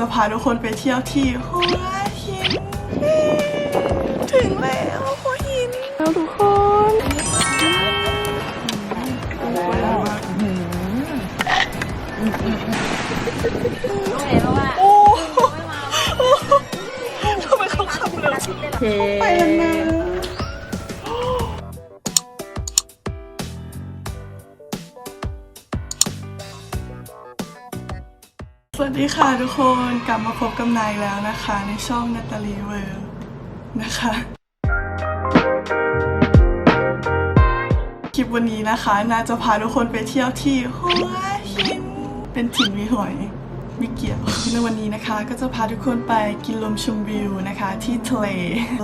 จะพาทุกคนไปเที่ยวที่หัวหิน ถึงแล้วหัวหินแล้วทุกคนโอ้ยมากโอ้ทำไมเขาขับเร็วไปแล้วนะ สวัสดีค่ะทุกคนกลับมาพบกับนายแล้วนะคะ ในช่องนาตาลีเวิร์นะคะ คลิปวันนี้นะคะนาจะพาทุกคนไปเที่ยวที่หัวหินเป็นถิ่นวิหอยไม่เกี่ยวในวันนี้นะคะ ก็จะพาทุกคนไปกินลมชมวิวนะคะ ที่ทะเล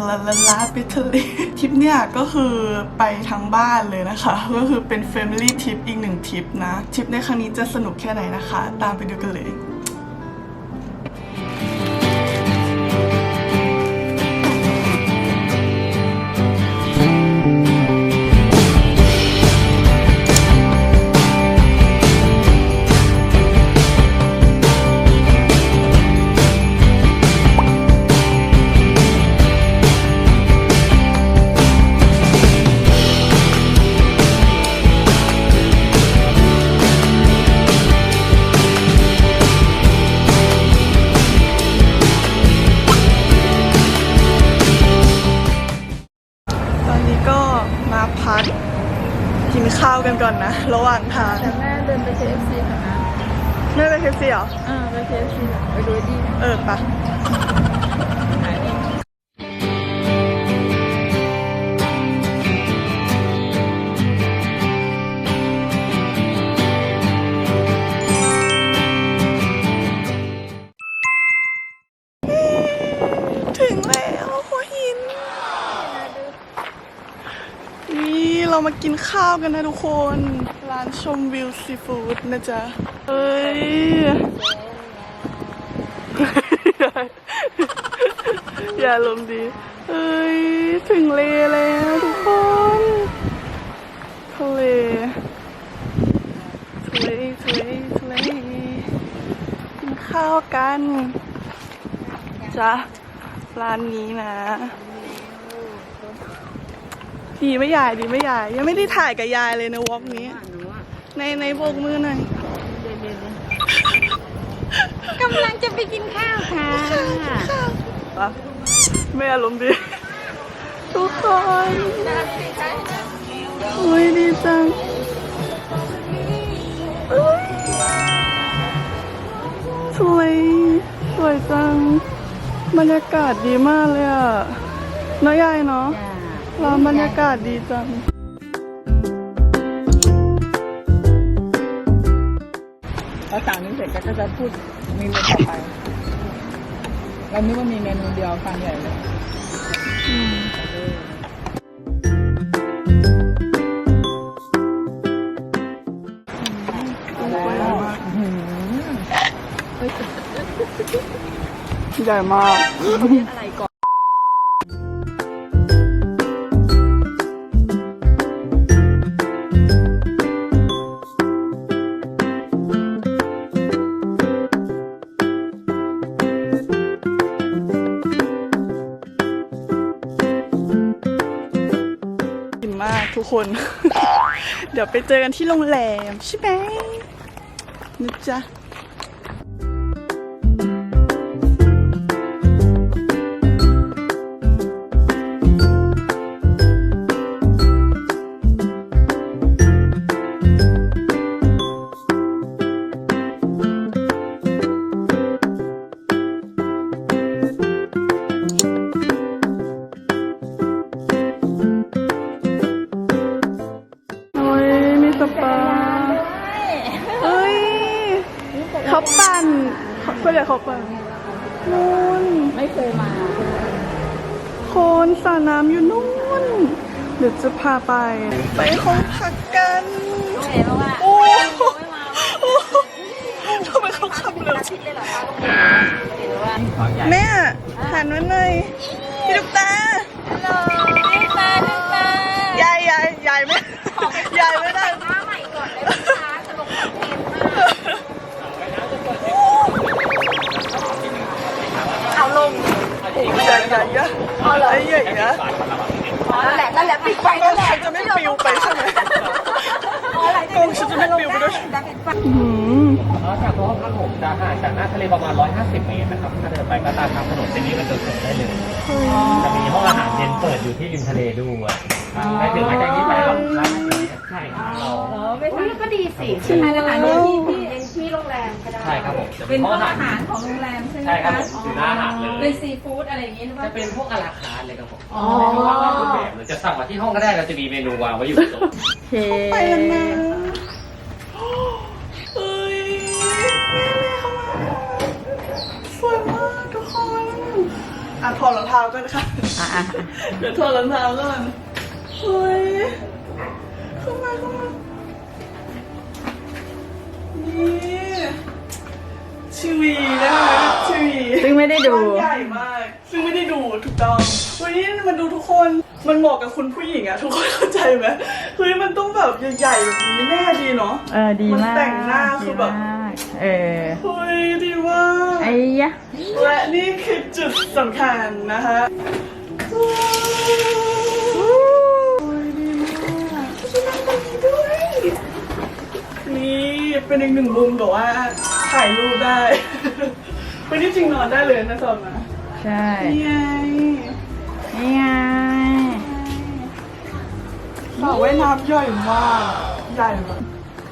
ลาลาลาไปทะเลทริปเนี่ยก็คือไปทั้งบ้านเลยนะคะ ก็คือเป็น Family Trip อีกหนึ่งทริปนะทริปในครั้งนี้จะสนุกแค่ไหนนะคะ ตามไปดูกันเลย ระหว่างทางแต่แม่เดินไป KFC ค่ะนะไม่ไปเคฟซีเหรอ อ่าไป KFC ค่ะไปดูดีเออปะหายนี่ถึงแล้วหัวหิน นี่เรามากินข้าวกันนะทุกคนร้านชมวิวซีฟู้ดนะจ๊ะเอ้ย อย่าลมดีเอ้ย ถึงเลแล้วทุกคน ทะเล ทะเล ทะเล ทะเล กินข้าวกันจ้ะร้านนี้นะดีไม่ยายดีไม่ยาย ยังไม่ได้ถ่ายกับยายเลยในวอล์กนี้ ในในโบกมือหน่อยกำลังจะไปกินข้าวค่ะอะไม่อารมณ์ดี ทุกคนอุ้ยดีจังอุ๊ยสวยสวยจัง บรรยากาศดีมากเลยอะเน้อยใหญ่เนาะร้านบรรยากาศดีจัง พอสั่งนี้เสร็จก็จะพูดเมนูต่อไป เรานึกว่ามีเมนูเดียวฟังใหญ่เลยใหญ่มาก กคน เดี๋ยวไปเจอกันที่โรงแรมใช่ไหมนะจ๊ะ ดี๋ยวจะพาไปไปห้องพักกันเห็นว่าโอ้ไม่มาโอ้ทำไมเขาขับเร็วคิดเลยเหรอคะเห็นว่าแม่หันมาหน่อยพี่ลูกตาฮัลโหลลูกตาลูกตายายยายยายไม่ยายไม่ได้ อย่าอย่าอย่าไอ้อย่าอย่านั่นแหละนั่นแหละปิดไฟกล้นั่อนงแหละฉันจะไม่ปลิวไปใช่ไหมกล้องฉันจะไม่ปลิวไปด้วยแต่ปิดไฟจากตัวห้องพักผมจะห่างจากหน้าทะเลประมาณ 150 เมตรนะครับ ถ้าเดินไปก็ตามทางถนนเส้นนี้ก็จะถึงได้เลยจะมีห้องอาหารเย็นเปิดอยู่ที่ริมทะเลด้วยไปถึงหลังจากนี้ไปเราใช่ครับเราอุ้ยก็ดีสิใช่อาหารที่ที่เอ็นที่ โรงแรมก็ได้ใช่ครับผมจะเป็นห้องห้องอาอาหาหารรของโรงแรมใช่ไหมใช่ครับคะผมอยู่หน้าอาหารเลยเป็นซีฟู้ดอะไรอย่างงี้หรือเปจะล่าเป็นพวกอาราคาร์ทเลยครับผมอ๋อ เป็นวางไว้รูปแบบเลยจะสั่งมาที่ห้องก็ได้เราจะมีเมนูวางไว้อยู่บนโต๊ะไปแล้วนะเอ้ยสวยมากทุกคนอะถอดรองเท้ากันค่ะเดี๋ยวถอดรองเท้าก่อนเฮ้ยเข้ามาเข้ามา นี่ชีวีนะคะชีวีซึ่งไม่ได้ดูบ้านใหญ่มาก ซึ่งไม่ได้ดูถูกต้องเฮ้ยมันดูทุกคนมันเหมาะกับคุณผู้หญิงอะทุกคนเข้าใจไหมเฮ้ยมันต้องแบบใหญ่ๆแบบนี้แน่ดีเนาะเออดีมากมันแต่งหน้าคือแบบดีมากเออเฮ้ยดีมากไอ้ยะและนี่คือจุดสำคัญนะคะ เป็นอีกหนึ่งมุมแบบว่าถ่ายรูปได้ เป็นที่จริงนอนได้เลยนะสอนนะใช่นี่ไงนี่ไงสระว่ายน้ำใหญ่มากใหญ่แบบ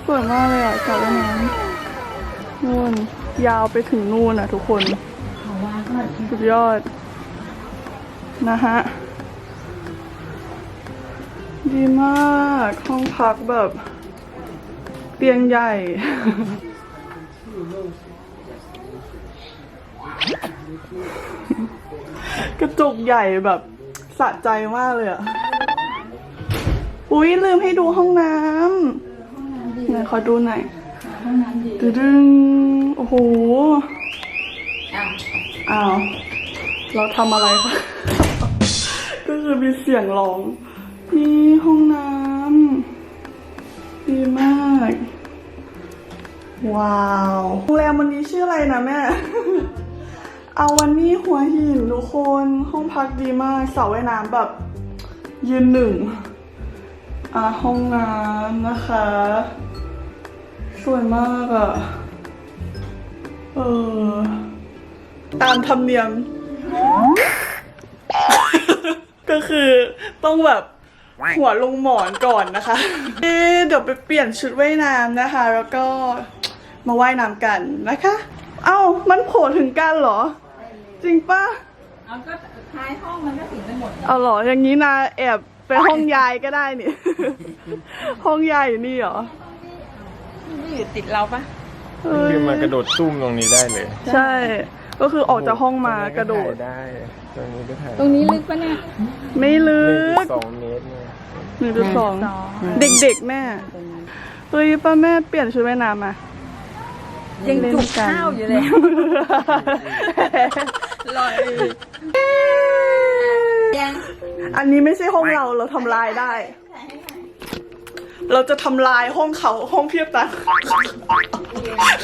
สวยมากเลยอะสระว่ายน้ำนู่นยาวไปถึงนู่นอะทุกคนสุดยอด นะฮะ ดีมากห้องพักแบบเตียงใหญ่ กระจกใหญ่แบบสะใจมากเลยอะอุ๊ย ลืมให้ดูห้องน้ำไหนขอดูหน่อยตึดึงโอ้โห อ้าว เราทำอะไรคะ ก็คือมีเสียงร้อง นี่ห้องน้ำ ดีมาก ว้าวโรงแรมวันนี้ชื่ออะไรนะแม่ เอาวันนี้หัวหินทุกคนห้องพักดีมากสระว่ายน้ำแบบยืนหนึ่งอะห้องน้ำนะคะ สวยมากอะ่ะ เออ ตามธรรมเนียม ก็คือต้องแบบหัวลงหมอนก่อนนะคะ เดี๋ยวไปเปลี่ยนชุดว่ายน้ำนะคะ แล้วก็ มาว่ายน้ำกันนะคะ เอ้ามันโผล่ถึงกันเหรอ จริงปะเอาก็ท้ายห้องมันก็ถึงกันหมดเอาเหรออย่างนี้นาแอบไปห้องยายก็ได้นี่ ห้องยายอยู่นี่เหรอนี่อยู่ติดเราปะเอ้ยคือมากระโดดตุ้มตรงนี้ได้เลย ใช่ ก็คือออกจากห้องมากระโดดได้ ตรงนี้ก็ถ่ายตรงนี้ลึกปะเนี่ย ไม่ลึหนึ่งกสองเมตรเนี่ยหนึ่งจุดสองหนึ่งจุดสองเด็กๆแม่เฮ้ยป้าแม่เปลี่ยนชุดว่ายน้ำมา ยังจุกข้าวอยู่เลยลอยยังอันนี้ไม่ใช่ห้องเราเราทำลายได้ เราจะทำลายห้องเขาห้องเพียบตัง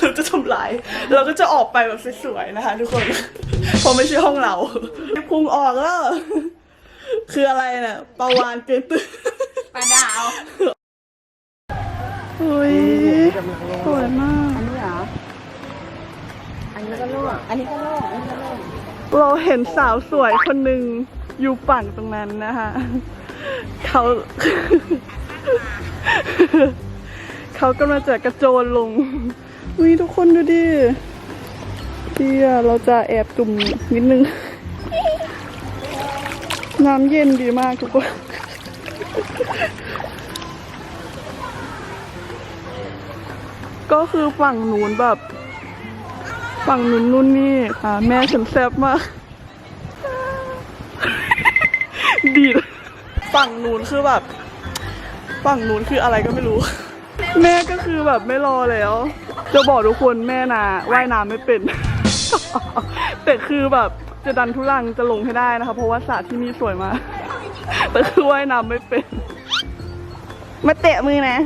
เราจะทำลาย เราก็จะออกไปแบบสวยๆนะคะ ทุกคนเพราะไม่ใช่ห้องเราพุงออกแล้วคืออะไรเนี่ยปลาวานเกยตื้นปลาดาวเฮ้ยสวยมาก อันนี้เรออันนี้ก็โล่งอันนี้ก็โล่งอันนี้ก็ล่งเราเห็นสาวสวยคนหนึ่งอยู่ฝั่งตรงนั้นนะคะเขาเขากำลังจะกระโจนลงวิทุกคนดูดิเดียเราจะแอบจุ่มนิดนึง น้ำเย็นดีมากทุกคนก็คือฝั่งนู้นแบบ ฝั่งนู้นนู่นนี่ค่ะแม่ฉันแซ่บมาก ดีดฝั่งนู้นคือแบบ ฝั่งนู้นคืออะไรก็ไม่รู้ แม่ก็คือแบบไม่รอแล้ว จะบอกทุกคนแม่นาว่ายน้ำไม่เป็น แต่คือแบบจะดันทุลังจะลงให้ได้นะคะ เพราะว่าสระที่นี่สวยมาก แต่คือว่ายน้ำไม่เป็น มาเตะมือนะ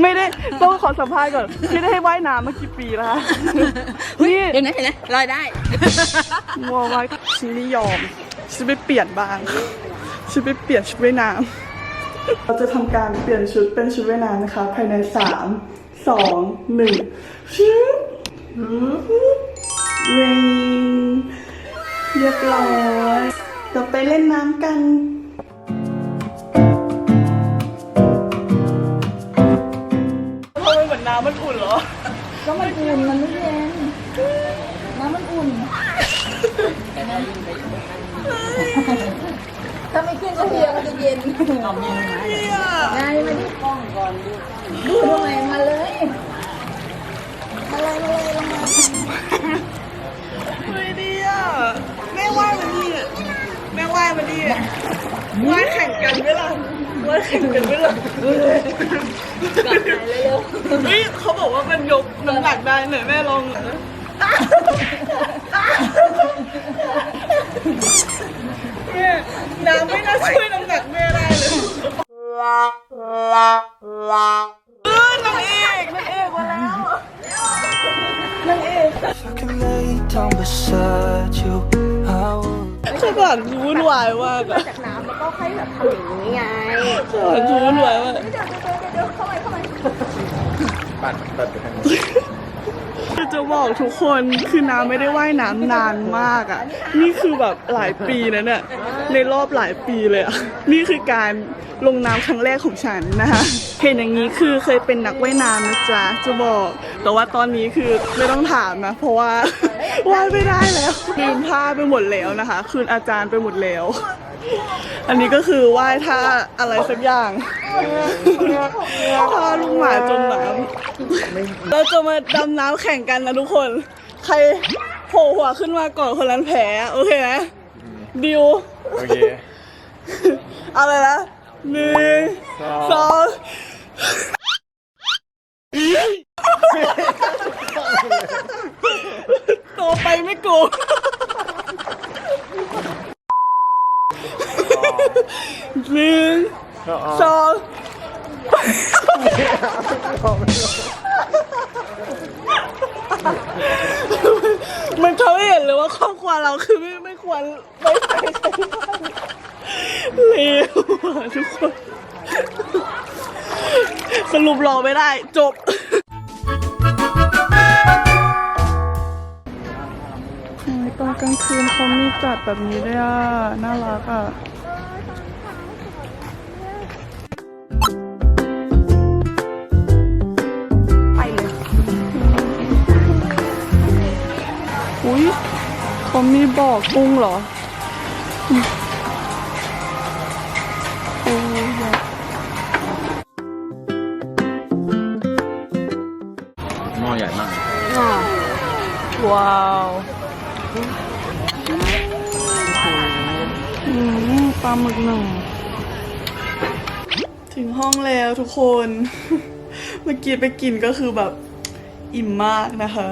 ไม่ได้ต้องขอสัมภาษณ์ก่อนไม่ได้ให้ว่ายน้ำมากี่ปีแล้วคะนี่เห็นไหมเห็นไหมลอยได้มัวไว้ฉันไม่ยอมฉันไปเปลี่ยนบ้างฉันไปเปลี่ยนชุดว่ายน้ำเราจะทำการเปลี่ยนชุดเป็นชุดว่ายน้ำนะคะ ภายในสามสองหนึ่งชิบเรงเรียบร้อยเราไปเล่นน้ำกัน นน้ำมันอุ่นเหรอ ก็มันอุ่นมันไม่เย็นน้ำมันอุ่นถ้าไม่ขึ้นก็เพียมันจะเย็นเอาเย็นนะนายมาดูกล้องก่อนดูดูตรงไหนมาเลยมาเลยมาเลยลงมาเฮ้ยดีอะแม่ว่ายมาดิแม่ว่ายมาดิว่ายแข่งกันไหมล่ะ ว่ายแข่งกันไหมล่ะเฮ้ยเขาบอกว่ามันยกน้ำหนักได้หน่อยแม่ลองหน่อยนะแม่น้ำไม่น่าช่วยน้ำหนักแม่ได้เลยเออนางเอกนางเอกมาแล้วนางเอก I can lay down beside you. I will. ข้างหลังดูวุ่นวายมากอะ จากน้ำแล้ว ก็ค่อยแบบทำอย่างนี้ไงข้างหลังดูวุ่นวายมากปัดปัดไปทางนี้คือจะบอกทุกคนคือน้ำไม่ได้ว่ายน้ำนานมากอะนี่คือแบบหลายปีนะเนี่ยในรอบหลายปีเลยอะนี่คือการลงน้ำครั้งแรกของฉันนะคะเห็นอย่างนี้คือเคยเป็นนักว่ายน้ำนะจ๊ะจะบอก แต่ว่าตอนนี้คือไม่ต้องถามนะเพราะว่าว่ายไม่ได้แล้วลืมท่าไปหมดแล้วนะคะ คืนอาจารย์ไปหมดแล้ว อันนี้ก็คือว่ายท่าอะไรสักอย่างท่าลูกหมาจมน้ำเราจะมาดำน้ำแข่งกันนะทุกคน ใครโผล่หัวขึ้นมาก่อนคนนั้นแพ้โอเคไหมดิวโอเคเอาเลยนะหนึ่งสองโตไปไม่โกง หนึ่งสองมันเขาให้เห็นเลยว่าครอบครัวเราคือไม่ไม่ควรไม่ใช่ใครเลวอะทุกคน สรุปรอไม่ได้จบ ตอนกลางคืนเขามีจัดแบบนี้ด้วยอะ น่ารักอะ อุ้ยเขามีบ่อกุ้งเหรอโอ้ยหม้อใหญ่มากว้าวอืมปลาหมึกหนึ่ง ถึงห้องแล้วทุกคน เมื่อกี้ไปกินก็คือแบบอิ่มมากนะคะ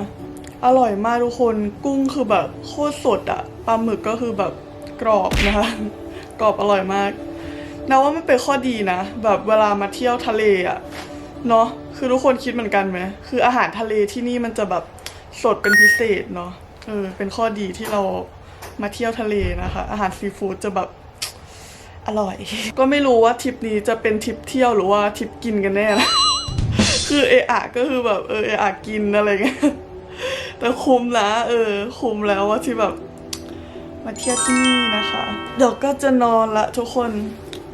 อร่อยมากทุกคนกุ้งคือแบบโคตรสดอะปลาหมึกก็คือแบบกรอบนะคะ กรอบอร่อยมากนะว่ามันเป็นข้อดีนะ แบบเวลามาเที่ยวทะเลอะเนาะคือทุกคนคิดเหมือนกันไหมคืออาหารทะเลที่นี่มันจะแบบสดเป็นพิเศษเนาะเออเป็นข้อดีที่เรามาเที่ยวทะเลนะคะ อาหารซีฟู้ดจะแบบอร่อย ก็ไม่รู้ว่าทริปนี้จะเป็นทริปเที่ยวหรือว่าทริปกินกันแน่นะคือเออะก็คือแบบเออเออะกินอะไรเงี้ย แต่คุ้มนะเออ คุ้มแล้วว่าที่แบบมาเที่ยวที่นี่นะคะ เดี๋ยวก็จะนอนละทุกคน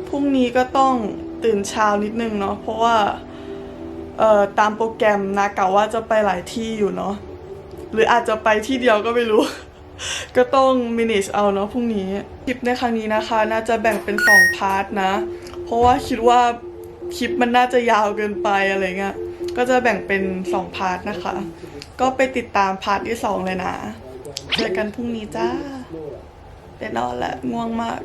พรุ่งนี้ก็ต้องตื่นเช้านิดนึงเนาะ เพราะว่า เอ่อ ตามโปรแกรมนะกะว่าจะไปหลายที่อยู่เนาะ หรืออาจจะไปที่เดียวก็ไม่รู้ ก็ต้อง manage เอาเนาะพรุ่งนี้ คลิปในครั้งนี้นะคะ น่าจะแบ่งเป็นสองพาร์ทนะ เพราะว่าคิดว่าคลิปมันน่าจะยาวเกินไปอะไรเงี้ย ก็จะแบ่งเป็นสองพาร์ทนะคะ ก็ไปติดตามพาร์ทที่สองเลยนะเจอกันพรุ่งนี้จ้าไปนอนละง่วงมาก